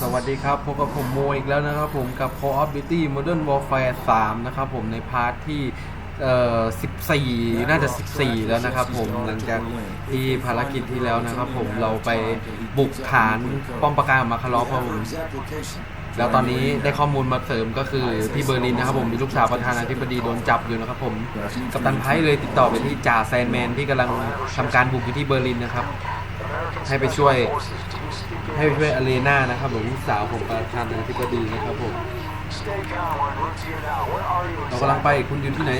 สวัสดีครับพบกับผมโมอีกแล้วนะครับผมกับ Call of Duty Modern Warfare 3 นะครับผมในพาร์ทที่เอ่อ14 น่าจะ 14 แล้วนะครับผมหลังจากที่ภารกิจที่แล้วนะครับผมเราไปบุกฐานป้อมปราการมาคารอฟครับผมแล้วตอนนี้ได้ข้อมูลมาเสริมก็คือที่เบอร์ลินนะครับผมมีลูกสาวประธานาธิบดีโดนจับอยู่นะครับผมกัปตันไพร์เลยติดต่อไปที่จ่าแซนแมนที่กำลังทำการบุกอยู่ที่เบอร์ลินนะครับให้ไปช่วย ให้ไปช่วยอารีนานะครับผมลูกสาวของประธานาธิบดีนะครับผมเรากำลังไปคุณอยู่ที่ไหน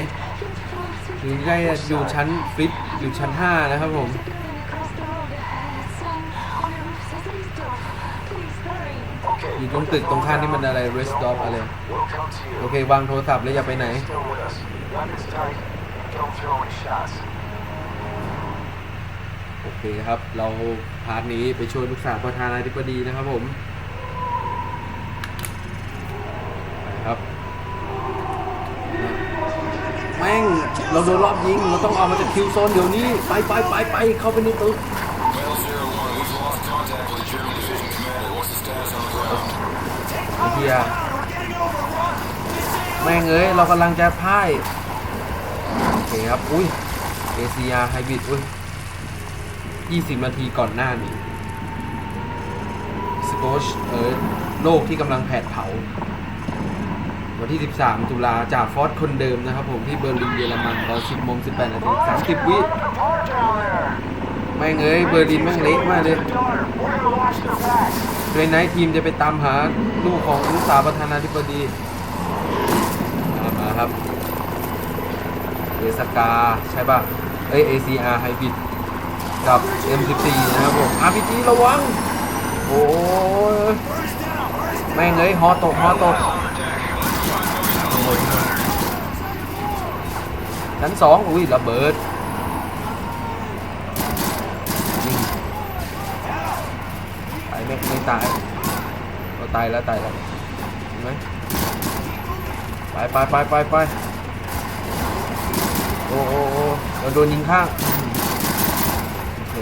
อยู่ใกล้อยู่ชั้นฟิตอยู่ชั้น 5 นะครับผมอยู่ตรงตึกตรงข้ามที่มันอะไร rest stop อะไร โอเค วางโทรศัพท์แล้วอย่าไปไหน เคครับ เราพาร์ทนี้ไปช่วยลูกสาวประธานาธิบดีนะครับผมครับแม่งเราโดนรอบยิง เราต้องเอามาจากคิวโซนเดี๋ยวนี้ ไปไปไปไปเข้าไปในตึกไอเฮียแม่งเอ้ย เรากำลังจะพ่าย โอเคครับ อุ้ย ACR Hybrid อุ้ย 20 นาทีก่อนหน้านี้สโ c ชเออโลกที่กำลังแผดเผา วันที่ 13 ตุลาจากฟอสคนเดิมนะครับผมที่เบอร์ลินเยอรมันตอน10โมง18 นาที 30 วิแม่งเอ้ยเบอร์ลินแม่งเละมากเลยโดยไนท์ทีมจะไปตามหาลูกของลูกสาวประธานาธิบดีมามาครับเอสกาใช่ป่ะ เอ้ย ACR Hybrid กับ M14 นะครับผม RPG ระวัง โอ้ยแม่งเอ้ยฮอตกฮอตกชั้นสองอุ้ยระเบิดยิงตายไม่ไม่ตายเราตายแล้วตายแล้วเห็นไหมไปไปไปไปไปโอ้โอ้โอ้เราโดนยิงข้าง โอเค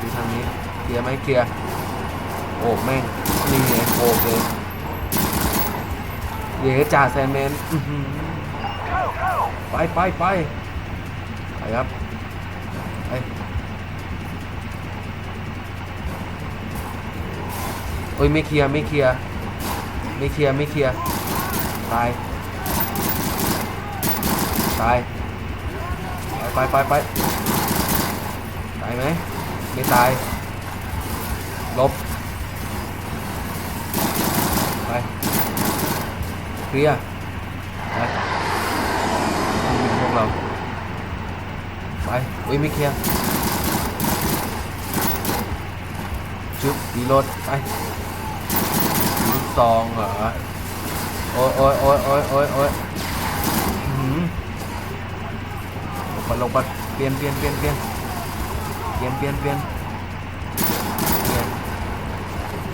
ดูทางนี้ เค ลียร์ไหมเคลียร์โอ้แม่งนี่ไงโอบเลยเดี๋ยวจ่าแซมแมนไปไปไปไปครับไปโอ้ยไม่เคลียร์ไม่เคลียร์ไม่เคลียร์ไม่เคลียร์ตายตายไปไปไปไปตายไหมไม่ตาย ลบ ไปเคลียร์ไปพวกเราไปอุ้ยไม่เคลียร์ชุบดีโหลดไปลูกซองเหรอโอ้ยโอ้ยโอ้ยโอ้ยโอ้ยโอ้ยอื้อหือลงไปลงไปเปลี่ยนเปลี่ยนเปลี่ยนเปลี่ยนเปลี่ยนเปลี่ยนเปลี่ยนเคลียร์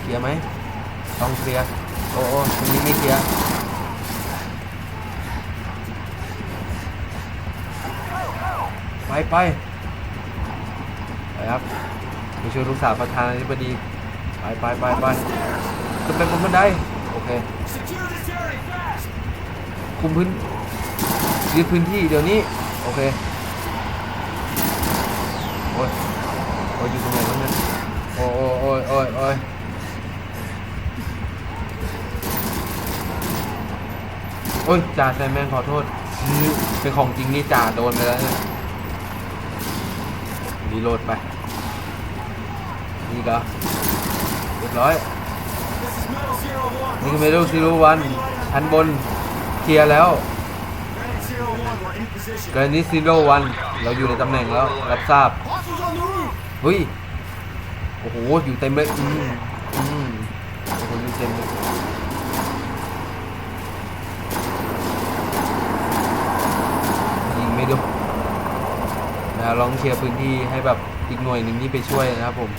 เคลียร์ไหมต้องเคลียร์ อ้โอ้ตรงนี้ไม่เคลียร์ไปไปไปครับไปช่วยลูกสาวประธานาธิบดีไปไปไปไปขึ้นไปบนบันไดโอเคคุมพื้นยึดพื้นที่เดี๋ยวนี้ โอเคโอ้ยโอ้ยอยู่ตรงไหนวะเนี่ยโอ้ยโอ้ยโอ้ยโอ้ย อ้ยจ่าแซมแมนขอโทษ เป็นของจริงนี่จ่าโดนไปแล้วเนี่ยรีโหลดไป นี่ก็เรียบร้อย นี่คือเมดัลซีโร่วันชั้นบนเคลียร์แล้วกรณีซีโร่วันเราอยู่ในตำแหน่งแล้ว รับทราบเฮ้ย โอ้โห อยู่เต็มเลย อืมอืมโอ้โหอยู่เต็มเลยงไม่โดน นะลองเคลียร์พื้นที่ให้แบบอีกหน่วยหนึ่งที่ไปช่วยนะครับผม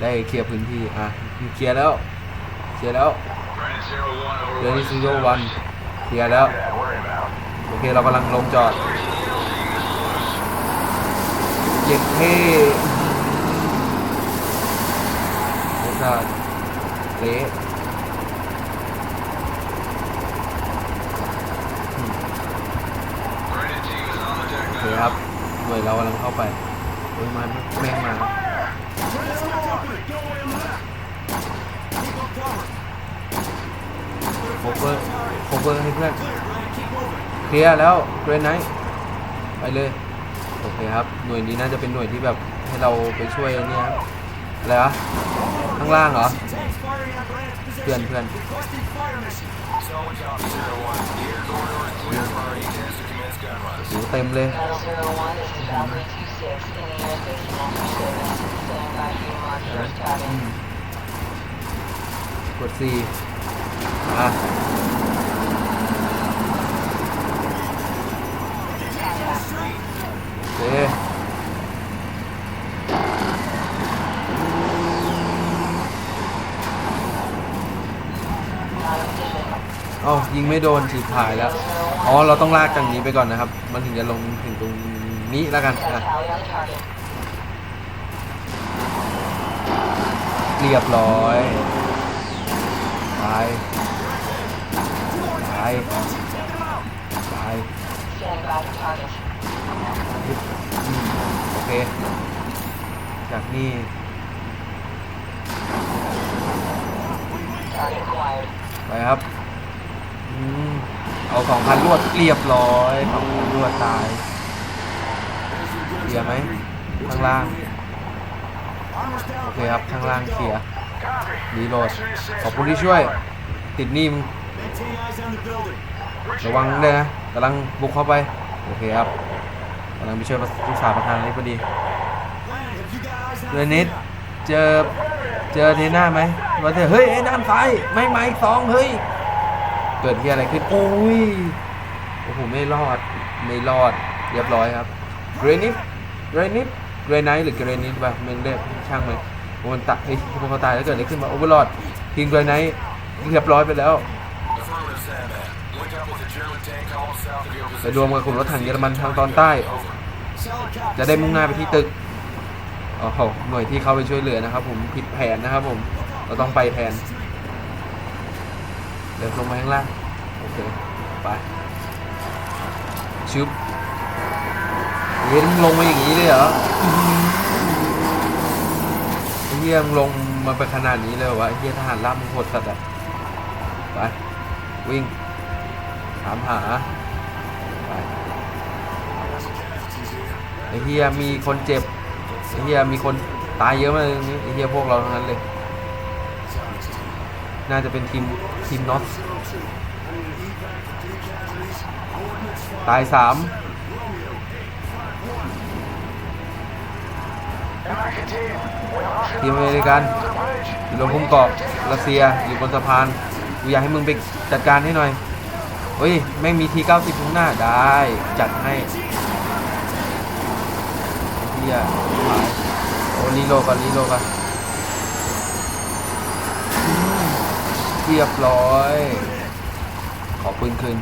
ได้เคลียร์พื้นที่อะเคลียร์แล้วเคลียร์แล้วเดือนที่ซีโร่วันเคลียร์แล้วโอเคเรากำลังลงจอดเจ็ดเท่โอ้ชาติเละอืม Granite team is on the deck โอเค now. ครับ หน่วยเรากำลังเข้าไปโอ้ยมันแม่งมาโคเวอร์โคเวอร์ให้เพื่อนเคลียร์แล้วเกรนไนท์ไปเลยโอเคครับหน่วยนี้น่าจะเป็นหน่วยที่แบบให้เราไปช่วยนเนี้ยอะไรวะข้างล่างเหรอเพื่อนเพื่อน Solid copy, Zero One. The air corridor is clear for our E-10s to commence gun runs. โอ้เต็มเลย Battle Zero One, this is Valkyrie Two Six in the air facing after service. Stand by for your mark first target. กด C อะโอเคเอ้ายิงไม่โดนฉีดถ่ายแล้ว อ๋อ เราต้องลากจากนี้ไปก่อนนะครับ มันถึงจะลงถึงตรงนี้แล้วกันอะเรียบร้อยตายตายตายโอเค จากนี่ Target acquired. ไปครับ เอาสองพันรวดเรียบร้อยสองพันรวดตายเคลียร์ไหมข้างล่าง โอเคครับ ข้างล่างเคลียร์รีโหลดขอบคุณที่ช่วย ติดนี่มึงระวังด้วยนะกำลังบุกเข้าไป โอเคครับกำลังไปช่วยลูกสาวประธานาธิบดีเรนิดเจอเจอเทน่าไหมมาเถอะเฮ้ยไอ้ด้านซ้ายไม่ไม่สองเฮ้ย เกิดที่อะไรขึ้น โอ้ย โอ้โห ไม่รอด ไม่รอด เรียบร้อยครับ เกรนิดเกรนิดเกรไนท์หรือเกรนิดป่ะเมนเรียกช่างมันโอ้มันตายเฮ้พวกเขาตายแล้วเกิดอะไรขึ้นมาโอเวอร์ลอดทีมเกรไนท์เรียบร้อยไปแล้ว Affirmative, Sandman. Link up with the German tank column south of your ไปรวมกับกลุ่มรถถังเยอรมันทางตอนใต้ จะได้มุ่งหน้าไปที่ตึกโอ้โหหน่วยที่เข้าไปช่วยเหลือนะครับ ผมผิดแผนนะครับ ผม เราต้องไปแผน เดินลงมาข้างล่าง โอเค ไปชึบเฮ้ยลงมาอย่างนี้เลยเหรอเฮียมลงมาไปขนาดนี้เลยวะเฮียทหารล่ามึงโหดสัตว์อะไปวิ่งถามหาไปไอเฮียมีคนเจ็บไอเฮียมีคนตายเยอะมากเลยนี้ไอเฮียพวกเราทั้งนั้นเลย น่าจะเป็นทีมทีมน็อตตายสามทีมอเมริกันอยู่ลงพุ่มเกาะรัสเซียอยู่บนสะพานกูอยากให้มึงไปจัดการให้หน่อยเฮ้ย แม่งมีทีเก้าสิบข้างหน้าได้ จัดให้เฮียายโอ้ลีโลกันลีโลกันอืม เรียบร้อย ขอปืนคืน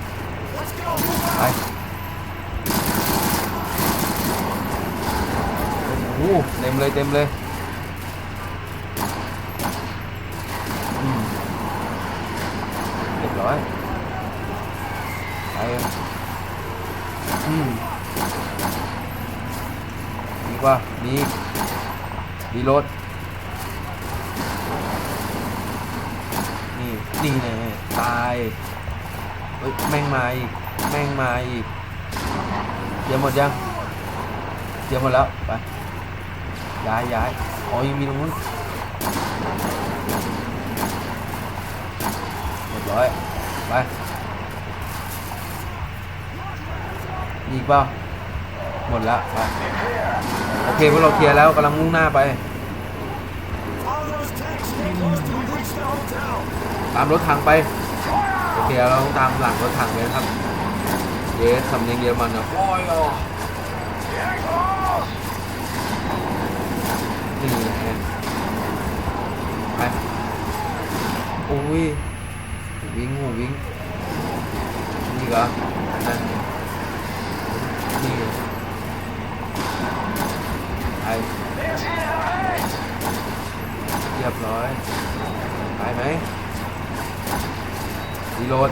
ไปโอ้โหเต็มเลยเต็มเลยเรียบร้อยไปอืมดีกว่ามีดีรถ นี่นี่แน่ตายเฮ้ยแม่งมาอีกแม่งมาอีกเดี๋ยวหมดยังเดี๋ยวหมดแล้วไปย้ายย้ายอ๋อยังมีตรงนู้นเรียบร้อยไปมีอีกเปล่าหมดแล้วไปโอเคพวกเราเคลียร์แล้วกำลังมุ่งหน้าไป ตามรถถังไป โอเคเราต้องตามหลังรถถังเลยนะครับ เยสสำเนียงเยอรมันนะโอ้ยนี่ไงไปโอ้ยวิ่งหูวิ่งนี่ก็นั่นนี่ไปเรียบร้อย ไปไหม รีโหลด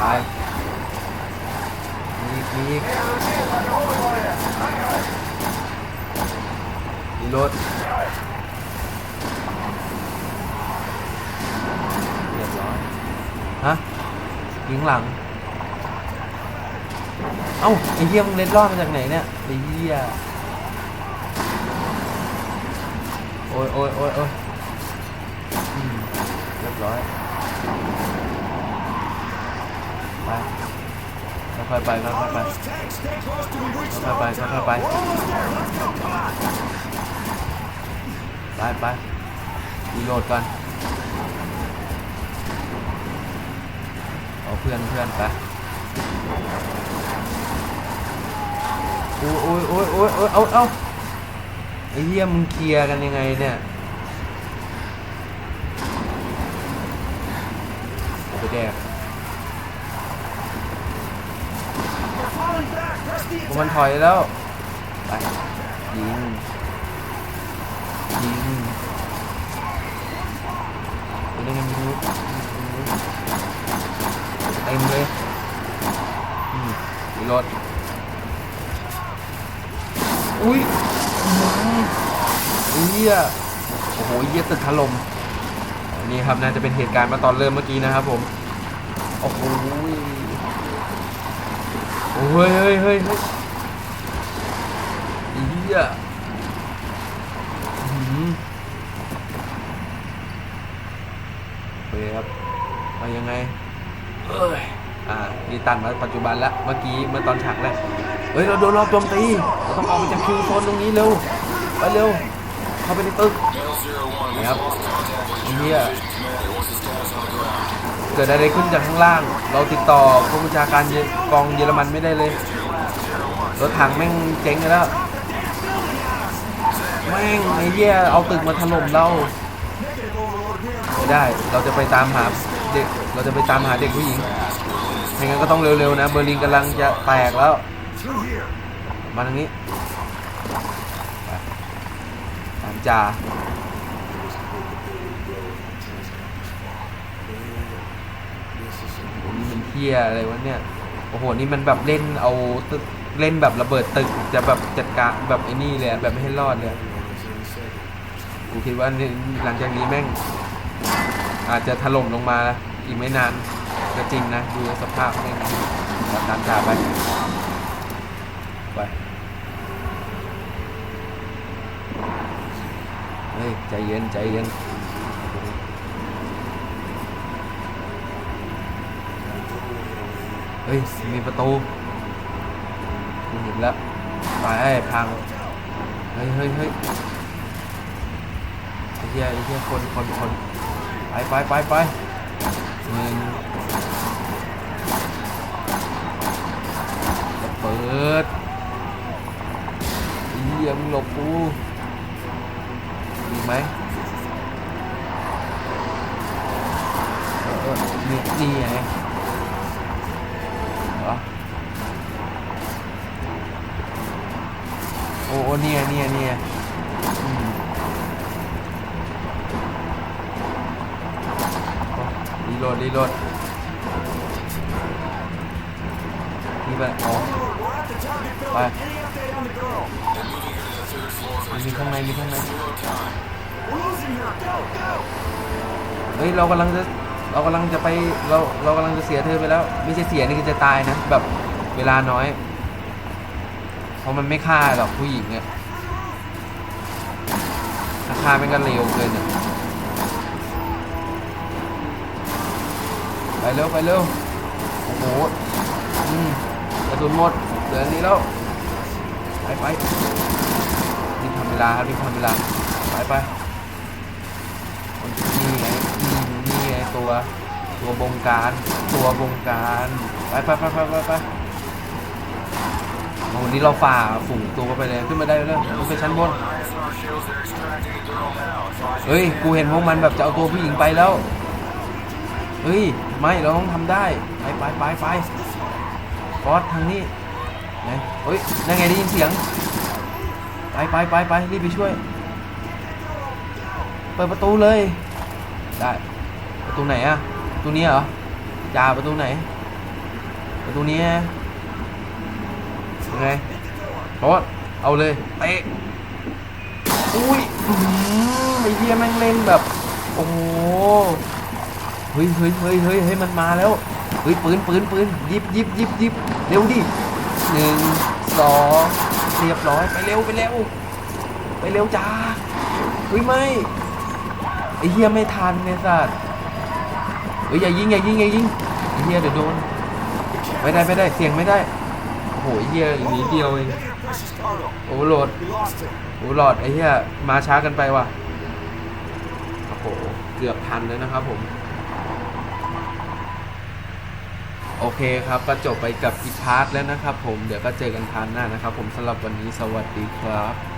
ไปมีมีรีโหลดเรียบร้อยฮะยิงหลัง เอ้าไอ้เหี้ยมึงเล็ดรอดมาจากไหนเนี่ยไอ้เหี้ยโอ้ยโอ้ยโอ้ยโอ้ย ร้อยไปค่อยๆไปค่อยๆไปค่อยๆไปค่อยๆไปไปไปรีโหลดก่อนเอาเพื่อนเพื่อนไปโอ้ยโอ้ยโอ้ยโอ้ยโอ้ยเอาเอาไอ้เหี้ยมึงเคลียร์กันยังไงเนี่ยเอา ไปแดกโอ้มันถอยแล้ว ไป ยิง ยิงไปได้ไงไมีรู้เต็มเลยอืมรีโหลดอุ้ยอื้อเฮียโอ้โหเฮียตึกถล่ม นี่ครับน่าจะเป็นเหตุการณ์มาตอนเริ่มเมื่อกี้นะครับผม โอ้โหโอ้ยเฮ้ยเฮ้ยเฮ้ยเฮียอื้อหือโอเคครับมายังไงเอ้ยอ่านี่ตันมาปัจจุบันแล้วเมื่อกี้เมื่อตอนฉากแรกเฮ้ย เราโดนรอบโจมตี เราต้องออกไปจากคิวโซนตรงนี้เร็ว ไปเร็ว เข้าไปในตึกนะครับเฮียเกิดอะไรขึ้นจากข้างล่าง เราติดต่อผู้บัญชาการกองเยอรมันไม่ได้เลย รถถังแม่งเจ๊งแล้ว แม่งไอ้เหี้ยเอาตึกมาถล่มเราไม่ได้ เราจะไปตามหาเด็ก เราจะไปตามหาเด็กผู้หญิงไม่งั้นก็ต้องเร็วๆนะ เบอร์ลินกำลังจะแตกแล้ว มาทางนี้ไปตามจ่าโอ้นี่มันเที่ยอะไรวะเนี่ย โอ้โห นี่มันแบบเล่นเอาตึกเล่นแบบระเบิดตึกจะแบบจัดการแบบไอ้นี่เลยแบบไม่ให้รอดเลยกูคิดว่าหลังจากนี้แม่ง อาจจะถล่มลงมาอีกไม่นานก็จริงนะ ดูสภาพแม่งตามจ่าไป ใจเย็นใจเย็นเฮ้ย มีประตูกูเห็นแล้วไปพัง เฮ้ยเฮ้ยเฮ้ยไอ้เหี้ยไอ้เหี้ยคนคนคนไปไปไปไปหนึ่งเปิดเหี้ยมึงหลบกู ไหมนี่นี่ไงเหรอโอ้โอ้เนี่ยเนี่ยเนี่ยรีโหลดรีโหลดนี่ไปอ๋อไปมีข้างในมีข้างใน เฮ้ยเรากำลังจะเรากำลังจะไปเราเรากำลังจะเสียเธอไปแล้ว ไม่ใช่เสียนี่คือจะตายนะแบบเวลาน้อย เพราะมันไม่ฆ่าหรอกผู้หญิงเนี่ยถ้าฆ่ามันก็เร็วเกินอะไปเร็วไปเร็วโอ้โหอืมกระสุนหมดเหลืออันนี้แล้วไปไปรีบทำเวลาครับรีบทำเวลาไปไป นี่ไงอืมนี่ไงตัว ตัวบงการ ตัวบงการ ไปไปไปไปไปไปโอ้โหนี่เราฝ่าฝูงตัวไปเลยขึ้นมาได้เลยมันไปชั้นบน เฮ้ย กูเห็นพวกมันแบบจะเอาตัวผู้หญิงไปแล้ว เฮ้ย ไม่ เราต้องทำได้ ไปไปไปไปฟอสทางนี้ไหนเฮ้ยนั่นไงได้ยินเสียง ไปไปไปไปรีบไปช่วย ปิดประตูเลย ได้ ประตูไหนอะประตูนี้เหรอจ่าประตูไหน ประตูนี้ยังไงเพราะว่าเอาเลยเตะอุ้ยไอ้เหี้ยแม่งเล่นแบบ โอ้โหเฮ้ยเฮ้ยเฮ้ยเฮ้ยเฮ้ยมันมาแล้วเฮ้ยปืนปืนปืนยิบยิบยิบยิบเร็วดิหนึ่งสองเรียบร้อยไปเร็วไปเร็วไปเร็วจ้าเฮ้ยไม่ ไอ้เฮียไม่ทันเนี่ยสัตว์เฮ้ยอย่ายิงอย่ายิงอย่ายิงไอ้เฮียเดี๋ยวโดนไม่ได้ไม่ได้เสียงไม่ได้โอ้โหไอ้เฮียอย่างนี้เดียวเองโอ้โหลดโอ้โหลอดไอ้เฮียมาช้ากันไปว่ะโอ้โหเกือบทันแล้วนะครับผมโอเคครับ ก็จบไปกับอีพาร์ทแล้วนะครับผม เดี๋ยวก็เจอกันพาร์ทหน้านะครับผมสำหรับวันนี้สวัสดีครับ